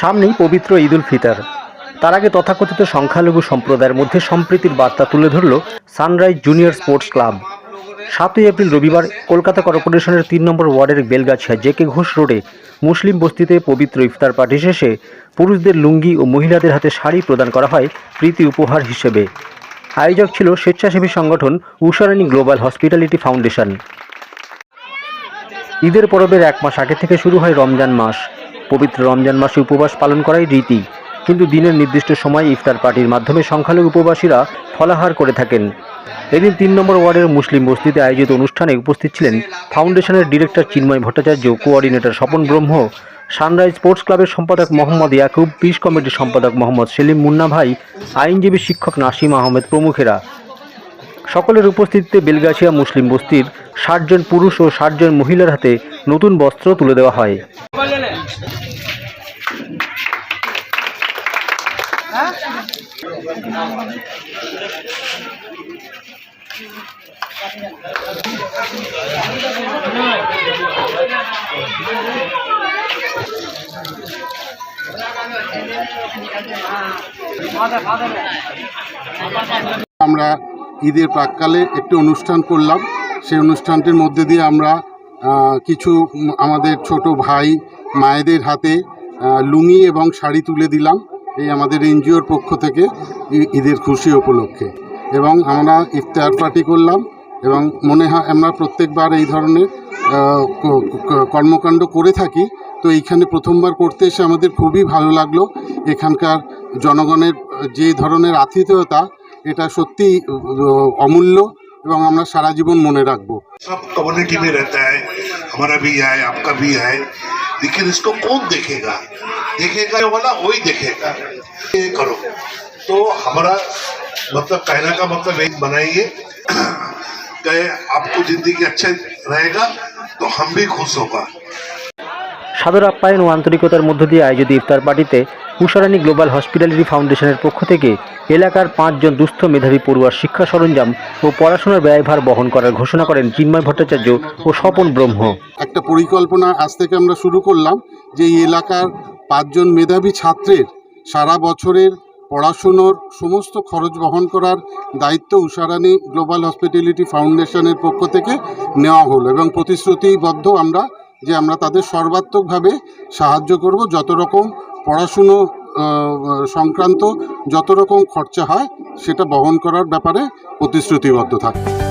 সামনেই পবিত্র ঈদ উল ফিতর। তার আগে তথাকথিত সংখ্যালঘু সম্প্রদায়ের মধ্যে সম্প্রীতির বার্তা তুলে ধরল সানরাইজ জুনিয়র স্পোর্টস ক্লাব। সাতই এপ্রিল রবিবার কলকাতা কর্পোরেশনের তিন নম্বর ওয়ার্ডের বেলগাছিয়া জেকে ঘোষ রোডে মুসলিম বস্তিতে পবিত্র ইফতার পার্টি শেষে পুরুষদের লুঙ্গি ও মহিলাদের হাতে শাড়ি প্রদান করা হয় প্রীতি উপহার হিসেবে। আয়োজক ছিল স্বেচ্ছাসেবী সংগঠন উষারানী গ্লোবাল হসপিটালিটি ফাউন্ডেশন। ঈদের পরবের এক মাস আগে থেকে শুরু হয় রমজান মাস। পবিত্র রমজান মাসে উপবাস পালন করাই রীতি। কিন্তু দিনের নির্দিষ্ট সময় ইফতার পার্টির মাধ্যমে সংখ্যালঘু উপবাসীরা ফলাহার করে থাকেন। এদিন তিন নম্বর ওয়ার্ডের মুসলিম বস্তিতে আয়োজিত অনুষ্ঠানে উপস্থিত ছিলেন ফাউন্ডেশনের director Chinmoy Bhattacharya, coordinator Swapan Brahma, Sunrise Sports ক্লাবের সম্পাদক মোহাম্মদ ইয়াকুব, পিস কমিটির সম্পাদক মোহাম্মদ সেলিম মুন্না ভাই, আইনজীবী শিক্ষক নাসিম আহমেদ প্রমুখেরা। সকলের উপস্থিতিতে বেলগাছিয়া মুসলিম বস্তির ষাটজন পুরুষ ও ষাটজন মহিলার হাতে নতুন বস্ত্র তুলে দেওয়া হয়। আমরা ঈদের প্রাককালে একটি অনুষ্ঠান করলাম। সেই অনুষ্ঠানটির মধ্যে দিয়ে আমরা কিছু আমাদের ছোট ভাই মায়েদের হাতে লুঙ্গি এবং শাড়ি তুলে দিলাম এই আমাদের এনজিওর পক্ষ থেকে ঈদের খুশি উপলক্ষে। এবং আমরা ইফতার পার্টি করলাম এবং মনে হয় আমরা প্রত্যেকবার এই ধরনের কর্মকাণ্ড করে থাকি। তো এইখানে প্রথমবার করতে এসে আমাদের খুবই ভালো লাগল। এখানকার জনগণের যে ধরনের আতিথেয়তা এটা সত্যি অমূল্য এবং আমরা সারা জীবন মনে রাখবো सब कम्युनिटी में रहता है हमारा भी है आपका भी है लेकिन इसको कौन देखेगा देखेगा वाला वही देखेगा ये करो तो हमारा मतलब कहने का मतलब एक बनाइए कि आपको जिंदगी अच्छे रहेगा तो हम भी खुश होगा সাদর আপ্যায়ন ও আন্তরিকতার মধ্য দিয়ে আয়োজিত ইফতার পার্টিতে উষারানী গ্লোবাল হসপিটালিটি ফাউন্ডেশনের পক্ষ থেকে এলাকার পাঁচজন দুস্থ মেধাবী পড়ুয়ার শিক্ষা সরঞ্জাম ও পড়াশোনার ব্যয়ভার বহন করার ঘোষণা করেন চিন্ময় ভট্টাচার্য ও স্বপন ব্রহ্ম। একটা পরিকল্পনা আজ থেকে আমরা শুরু করলাম যে এই এলাকার পাঁচজন মেধাবী ছাত্রের সারা বছরের পড়াশুনোর সমস্ত খরচ বহন করার দায়িত্ব উষারানী গ্লোবাল হসপিটালিটি ফাউন্ডেশনের পক্ষ থেকে নেওয়া হলো এবং প্রতিশ্রুতিবদ্ধ আমরা যে আমরা তাদের সর্বাত্মকভাবে সাহায্য করব। যত রকম পড়াশুনো সংক্রান্ত যত রকম খরচা হয়, সেটা বহন করার ব্যাপারে প্রতিশ্রুতিবদ্ধ থাকবে।